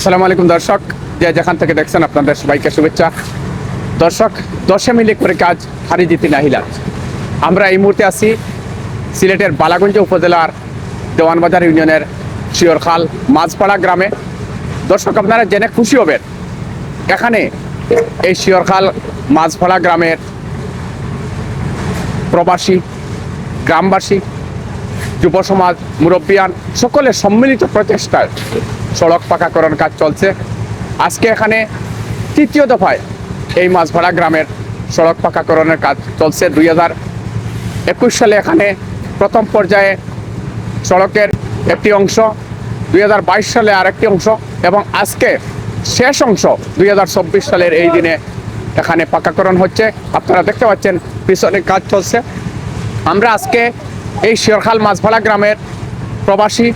আসসালামু আলাইকুম দর্শক। যে যেখান থেকে দেখছেন আপনাদের সবাইকে শুভেচ্ছা। দর্শক, দশে মিলে করে কাজ হারি জিতি নাহিলাজ আমরা এই মুহূর্তে আছি সিলেটের বালাগঞ্জ উপজেলার দেওয়ানবাজার ইউনিয়নের শিওরখাল মাঝপাড়া গ্রামে। দর্শক, আপনারা জেনে খুশি হবেন, এখানে এই শিওরখাল মাঝপাড়া গ্রামের প্রবাসী, গ্রামবাসী, যুব সমাজ, মুরব্বিয়ান, সকলের সম্মিলিত প্রচেষ্টায় সড়ক পাকাকরণ কাজ চলছে। আজকে এখানে তৃতীয় দফায় এই মাছভাড়া গ্রামের সড়ক পাকাকরণের কাজ চলছে। দুই হাজার একুশ সালে এখানে প্রথম পর্যায়ে সড়কের একটি অংশ, দুই হাজার বাইশ সালে আরেকটি অংশ এবং আজকে শেষ অংশ, দুই হাজার চব্বিশ সালের এই দিনে এখানে পাকাকরণ হচ্ছে। আপনারা দেখতে পাচ্ছেন, পিছনে কাজ চলছে। আমরা আজকে এই শিরখাল মাছভাড়া গ্রামের প্রবাসী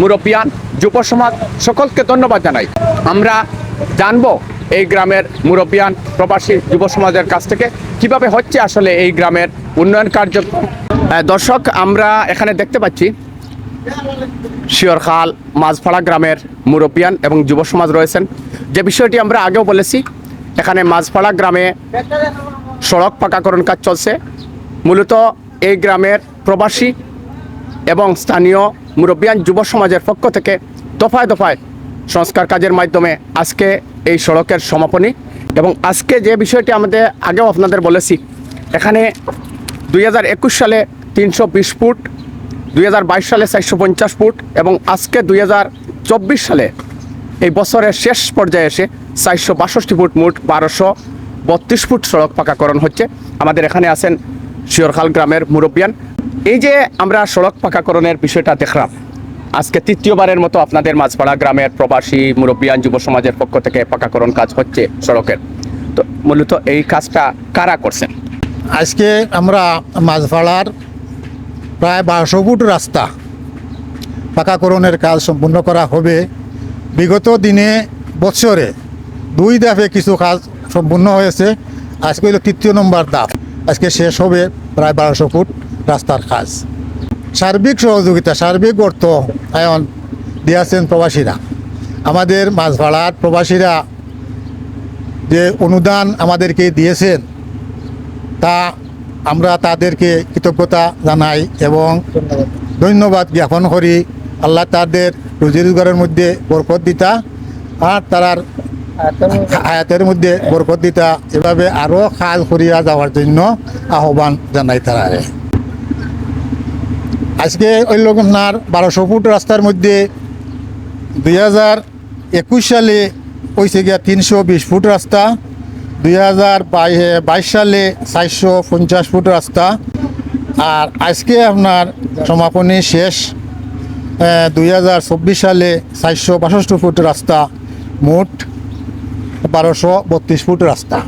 মুরব্বিয়ান যুব সমাজ সকলকে ধন্যবাদ জানাই। আমরা জানব এই গ্রামের মুরব্বিয়ান প্রবাসী যুব সমাজের কাছ থেকে কীভাবে হচ্ছে আসলে এই গ্রামের উন্নয়ন আহ, দর্শক আমরা এখানে দেখতে পাচ্ছি শিওরখাল মাঝপাড়া গ্রামের মুরব্বিয়ান এবং যুব সমাজ রয়েছেন। যে বিষয়টি আমরা আগেও বলেছি এখানে মাঝপাড়া গ্রামে সড়ক পাকাকরণ কাজ চলছে। মূলত এই গ্রামের প্রবাসী এবং স্থানীয় মুরব্বিয়ান যুব সমাজের পক্ষ থেকে দফায় দফায় সংস্কার কাজের মাধ্যমে আজকে এই সড়কের সমাপনী এবং আজকে যে বিষয়টি আমাদের আগেও আপনাদের বলেছি, এখানে দুই হাজার একুশ সালে তিনশো বিশ ফুট দু হাজার বাইশ সালে চারশো পঞ্চাশ ফুট এবং আজকে দুই হাজার চব্বিশ সালে এই বছরের শেষ পর্যায়ে এসে চারশো বাষট্টি ফুট মোট বারোশো বত্রিশ ফুট সড়ক পাকাকরণ হচ্ছে। আমাদের এখানে আছেন শিওরখাল গ্রামের মুরব্বিয়ান। এই যে আমরা সড়ক পাকাকরণের বিষয়টা দেখলাম, আজকে তৃতীয়বারের মতো আপনাদের মাঝপাড়া গ্রামের প্রবাসী মুরব্বিয়ান যুব সমাজের পক্ষ থেকে পাকাকরণ কাজ হচ্ছে সড়কের। তো মূলত এই কাজটা কারা করছেন? আজকে আমরা মাঝভাড়ার প্রায় বারোশো ফুট রাস্তা পাকাকরণের কাজ সম্পূর্ণ করা হবে। বিগত দিনে বছরে দুই দাফে কিছু কাজ সম্পূর্ণ হয়েছে। আজকে হলো তৃতীয় নম্বর ধাপ। আজকে শেষ হবে প্রায় বারোশো ফুট রাস্তার কাজ। সার্বিক সহযোগিতা, সার্বিক অর্থ আয়ন দিয়েছেন প্রবাসীরা। আমাদের মাঝভাড়ার প্রবাসীরা যে অনুদান আমাদেরকে দিয়েছেন, তা আমরা তাদেরকে কৃতজ্ঞতা জানাই এবং ধন্যবাদ জ্ঞাপন করি। আল্লাহ তাদের রুজি রোজগারের মধ্যে বরকত দিতা, আর তারার হায়াতের মধ্যে? বরকত দিতা। এভাবে আরও কাজ করিয়া যাওয়ার জন্য আহ্বান জানাই তারারে আজকে আপনার বারোশো ফুট রাস্তার মধ্যে দুই হাজার একুশ সালে হয়েছে গিয়া তিনশো বিশ ফুট রাস্তা, দুই হাজার বাইশ সালে চারশো পঞ্চাশ ফুট রাস্তা। আর আজকে আপনার সমাপনী শেষ দুই হাজার চব্বিশ সালে চারশো বাষট্টি ফুট রাস্তা। মোট বারোশো বত্রিশ ফুট রাস্তা।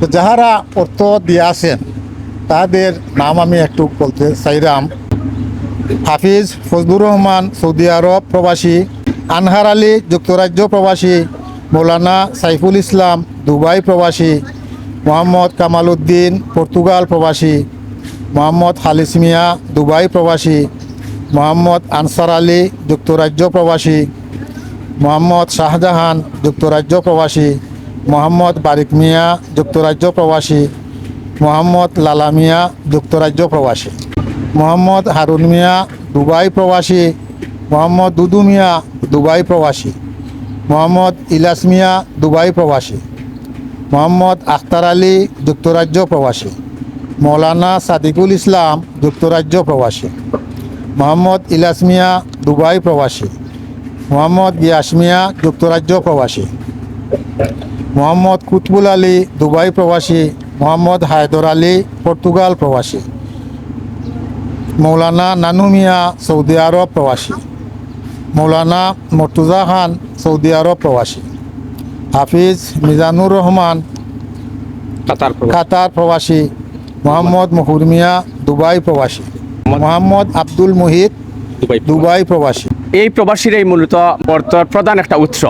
তো যাহারা অর্থ দিয়ে আছেন, তাদের নাম আমি একটু বলতে চাইলাম। হাফিজ ফজলুর রহমান, সৌদি আরব প্রবাসী। আনহার আলী, যুক্তরাজ্য প্রবাসী। মৌলানা সাইফুল ইসলাম, দুবাই প্রবাসী। মোহাম্মদ কামাল উদ্দিন পর্তুগাল প্রবাসী। মোহাম্মদ হালিস মিয়া, দুবাই প্রবাসী। মোহাম্মদ আনসার আলী, যুক্তরাজ্য প্রবাসী। মোহাম্মদ শাহজাহান, যুক্তরাজ্য প্রবাসী, মোহাম্মদ বারিক মিয়া, যুক্তরাজ্য প্রবাসী, মোহাম্মদ লালা মিয়া, যুক্তরাজ্য প্রবাসী, মোহাম্মদ হারুন মিয়া, দুবাই প্রবাসী, মোহাম্মদ দুদু মিয়া, দুবাই প্রবাসী, মোহাম্মদ ইলাস মিয়া, দুবাই প্রবাসী, মোহাম্মদ আখতার আলী, যুক্তরাজ্য প্রবাসী, মৌলানা সাদিকুল ইসলাম, যুক্তরাজ্য প্রবাসী, মোহাম্মদ ইলাস মিয়া, দুবাই প্রবাসী মোহাম্মদ গিয়াস মিয়া যুক্তরাজ্য প্রবাসী। মোহাম্মদ কুতবুল আলী দুবাই প্রবাসী। মোহাম্মদ হায়দর আলী পর্তুগাল প্রবাসী। মৌলানা নানু মিয়া সৌদি আরব প্রবাসী। মৌলানা মর্তুজা খান সৌদি আরব প্রবাসী। হাফিজ মিজানুর রহমান কাতার কাতার প্রবাসী। মোহাম্মদ মহুর মিয়া দুবাই প্রবাসী। মোহাম্মদ আব্দুল মুহিত দুবাই প্রবাসী। এই প্রবাসীরাই মূলত বর্তমান প্রধান একটা উৎস।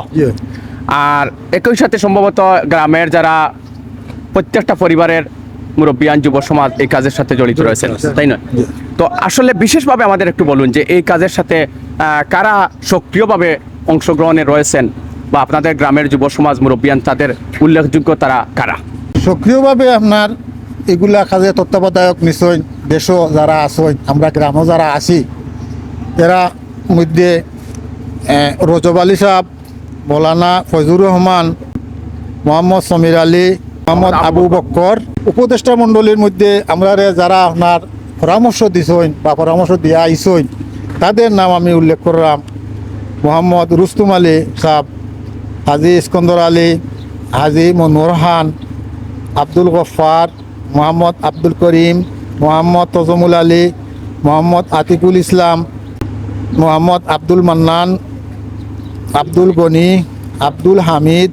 আর একই সাথে সম্ভবত গ্রামের যারা প্রত্যেকটা পরিবারের মুরব্বিয়ান যুব সমাজ এই কাজের সাথে জড়িত রয়েছেন তাই না তো আসলে বিশেষভাবে আমাদের একটু বলুন যে এই কাজের সাথে কারা সক্রিয়ভাবে অংশগ্রহণে রয়েছেন বা আপনাদের গ্রামের যুব সমাজ মুরব্বিয়ান তাদের উল্লেখযোগ্য তারা কারা? সক্রিয়ভাবে আপনার এগুলা কাজে তত্ত্বাবধায়ক নিশ্চয় দেশও যারা আসই আমরা গ্রামও যারা আছি এরা মধ্যে রজব আলী সাহ মৌলানা ফজুর রহমান, মোহাম্মদ সমীর আলী, মোহাম্মদ আবু বক্কর উপদেষ্টা মণ্ডলীর মধ্যে আমরা যারা আপনার পরামর্শ দিছইন বা পরামর্শ দিয়া আইসইন তাদের নাম আমি উল্লেখ করলাম। মোহাম্মদ রুস্তুম আলী সাহ হাজি ইস্কন্দর আলী, হাজি মনোর আব্দুল গফার মোহাম্মদ আব্দুল করিম, মোহাম্মদ তজমুল আলী, মোহাম্মদ আতিকুল ইসলাম মোহাম্মদ আব্দুল মান্নান, আব্দুল গনি, আব্দুল হামিদ,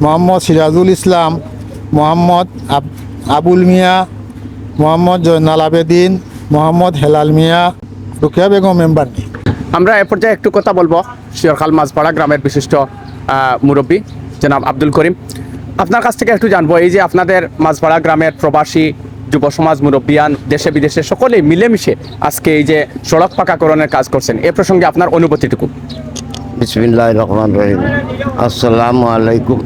মোহাম্মদ সিরাজুল ইসলাম, মোহাম্মদ আব- আবুল মিয়া, মোহাম্মদ জয়নাল আবেদিন, মোহাম্মদ হেলাল মিয়া, রুকিয়া বেগম মেম্বার আমরা এ পর্যায়ে একটু কথা বলব শিয়রখাল মাঝপাড়া গ্রামের বিশিষ্ট মুরব্বী, জনাব আব্দুল করিম। আপনার কাছ থেকে একটু জানব, এই যে আপনাদের মাঝপাড়া গ্রামের প্রবাসী যুব সমাজ মুরব্বিয়ান, দেশে বিদেশে সকলেই মিলেমিশে আজকে এই যে সড়ক পাকাকরণের কাজ করছেন। এ প্রসঙ্গে আপনার অনুভূতিটুকু। বিসমিল্লাহ রহমান রহিম। আসসালামু আলাইকুম।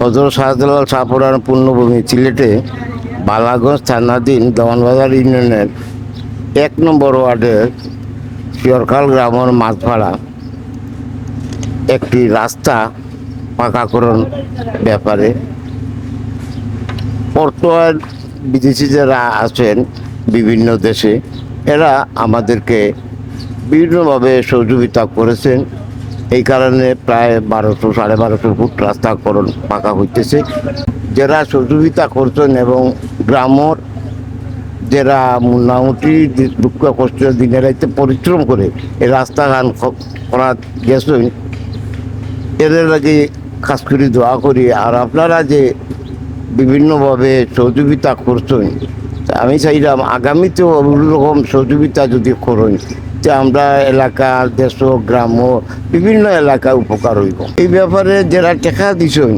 হজরত শাহজালাল শাহপুরার পূর্ণভূমি সিলেটে বালাগঞ্জ থানাধীন দমনবাজার ইউনিয়নের এক নম্বর ওয়ার্ডের শিয়রখাল গ্রামের মাঝপাড়া একটি রাস্তা পাকাকরণ ব্যাপারে বর্তমান বিদেশি যারা আছেন বিভিন্ন দেশে, এরা আমাদেরকে বিভিন্নভাবে সহযোগিতা করেছেন। এই কারণে প্রায় বারোশো, সাড়ে বারোশো ফুট রাস্তাকরণ পাকা হইতেছে। যারা সহযোগিতা করছেন এবং গ্রামর যারা মোটামুটি দুঃখ কষ্ট দিনে রাইতে পরিশ্রম করে এই রাস্তাঘাট ক- করা গেছেন, এদের আগে খাস করি দোয়া করি। আর আপনারা যে বিভিন্নভাবে সহযোগিতা করছেন। আমি চাইলাম আগামীতেও রকম সহযোগিতা যদি করেন যে আমরা এলাকা দেশ গ্রাম বিভিন্ন এলাকায় উপকার হইব। এই ব্যাপারে যারা টেকা দিছেন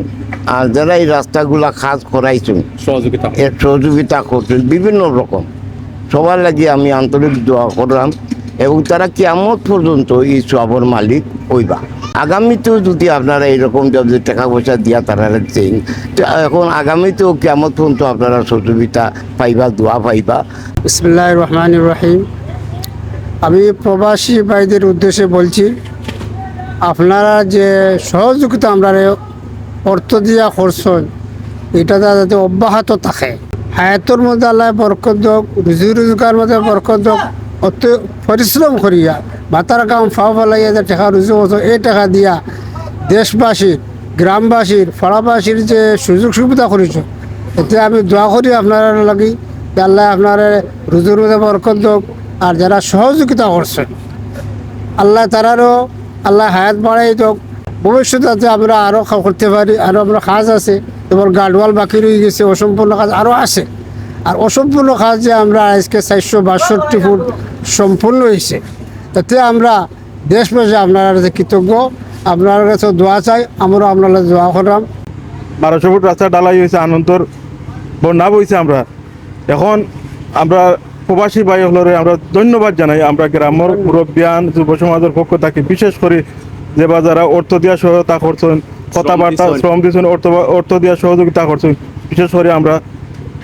আর যারা এই রাস্তাগুলা কাজ করাইছেন সহযোগিতা এর সহযোগিতা করছেন বিভিন্ন রকম। সবার লাগি আমি আন্তরিক দোয়া করলাম এবং তারা কেমন পর্যন্ত এই সবর মালিক হইবা। আগামীতেও যদি আপনারা এইরকম যদি টাকা পয়সা দিয়া তারা দেন এখন আগামীতেও কেমন পর্যন্ত আপনারা সহযোগিতা পাইবা, দোয়া পাইবা? বিসমুল্লাহ রহমান রহিম। আমি প্রবাসী ভাইদের উদ্দেশ্যে বলছি, আপনারা যে সহযোগিতা আমরা অর্থ দিয়া করছেন, এটা যাতে অব্যাহত থাকে। হায়াতর মধ্যে আল্লাহ বরকত রুজি রোজগার মধ্যে বরকত অত পরিশ্রম করিয়া মাতার কাম ফাও ফেলাইয়া যে টাকা রুজি করছ এই টাকা দিয়া দেশবাসীর গ্রামবাসীর পাড়াবাসীর যে সুযোগ সুবিধা করেছ, এতে আমি দোয়া করি আপনারা লাগি আল্লাহ আপনার রুজুর মধ্যে বরকত দোক, আর যারা সহযোগিতা করছেন, আল্লাহ তারারও, আল্লাহ হায়াত বাড়াই হোক ভবিষ্যতে আমরা আরও করতে পারি আরও আমরা কাজ আছে, এবার গার্ডওয়াল বাকি রয়ে গেছে, অসম্পূর্ণ কাজ আরও আছে, আর অসম্পূর্ণ কাজ যে আমরা আজকে চারশো বাষট্টি ফুট সম্পূর্ণ হয়েছে। তাতে আমরা দেশবাসী আপনারা কাছে কৃতজ্ঞ। আপনার কাছে দোয়া চাই আমরা আপনার কাছে দোয়া করলাম। বারোশো ফুট রাস্তা ডালাই হয়েছে আনন্দর বন্যা বইছে আমরা। এখন আমরা প্রবাসী ভাই হলরে আমরা ধন্যবাদ জানাই। আমরা গ্রামের মুরব্বিয়ান যুব সমাজের পক্ষ থাকি বিশেষ করে যে বা যারা অর্থ দিয়া সহায়তা করছেন কথাবার্তা শ্রম দিচ্ছেন। অর্থ অর্থ দিয়া সহযোগিতা করছেন বিশেষ করে আমরা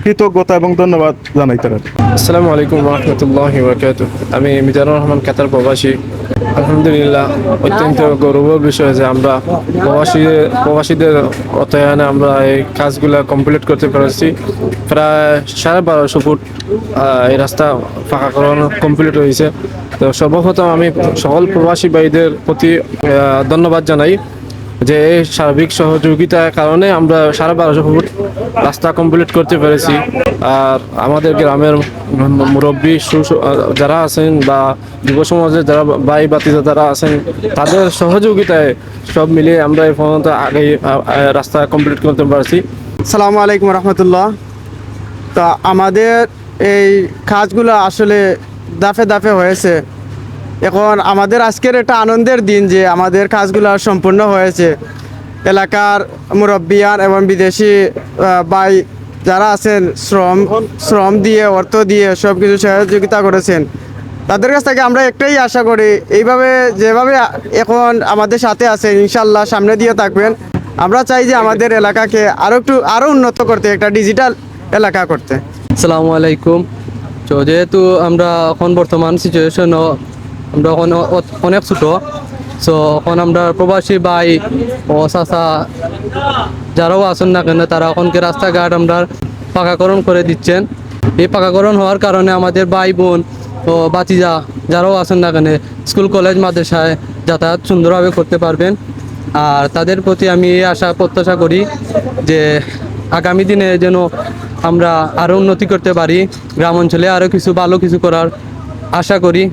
কৃতজ্ঞতা এবং ধন্যবাদ জানাই তারা আসসালামু আলাইকুম রহমতুল্লাহ বরকাত আমি মিজানুর রহমান কাতার প্রবাসী। আলহামদুলিল্লাহ, অত্যন্ত গৌরবের বিষয় যে আমরা প্রবাসী প্রবাসীদের অর্থায়নে আমরা এই কাজগুলো কমপ্লিট করতে পেরেছি। প্রায় সাড়ে বারোশো ফুট এই রাস্তা পাকাকরণ কমপ্লিট হয়েছে। তো সর্বপ্রথম আমি সকল প্রবাসী ভাইদের প্রতি ধন্যবাদ জানাই। যে এই সার্বিক সহযোগিতার কারণে আমরা সারা বারোশো ফুট রাস্তা কমপ্লিট করতে পেরেছি। আর আমাদের গ্রামের মুরব্বী যারা আছেন বা যুব সমাজের যারা ভাই বাতিজা যারা আছেন, তাদের সহযোগিতায় সব মিলিয়ে আমরা এই পর্যন্ত আগে রাস্তা কমপ্লিট করতে পারছি। সালামু আলাইকুম রহমতুল্লাহ। তা আমাদের এই কাজগুলো আসলে দাফে দাফে হয়েছে। এখন আমাদের আজকের একটা আনন্দের দিন যে আমাদের কাজগুলো সম্পূর্ণ হয়েছে। এলাকার মুরব্বিয়ান এবং বিদেশি ভাই যারা আছেন, শ্রম শ্রম দিয়ে, অর্থ দিয়ে সব কিছু সহযোগিতা করেছেন। তাদের কাছ থেকে আমরা একটাই আশা করি, এইভাবে যেভাবে এখন আমাদের সাথে আছে ইনশাল্লাহ সামনে দিয়ে থাকবেন। আমরা চাই যে আমাদের এলাকাকে আরও একটু আরও উন্নত করতে, একটা ডিজিটাল এলাকা করতে। আসসালামু আলাইকুম। তো যেহেতু আমরা এখন বর্তমান সিচুয়েশনও আমরা অনেক ছোটো। সো এখন আমরা প্রবাসী ভাই ও চাচা যারাও আছেন না কেন, তারা এখনকে রাস্তাঘাট আমরা পাকাকরণ করে দিচ্ছেন। এই পাকাকরণ হওয়ার কারণে আমাদের ভাই বোন ও বাতিজা যারাও আছেন না কেন, স্কুল, কলেজ, মাদ্রাসায় যাতায়াত সুন্দরভাবে করতে পারবেন। আর তাদের প্রতি আমি এই আশা, প্রত্যাশা করি যে আগামী দিনে যেন আমরা আরও উন্নতি করতে পারি। গ্রাম অঞ্চলে আরও কিছু, ভালো কিছু করার আশা করি।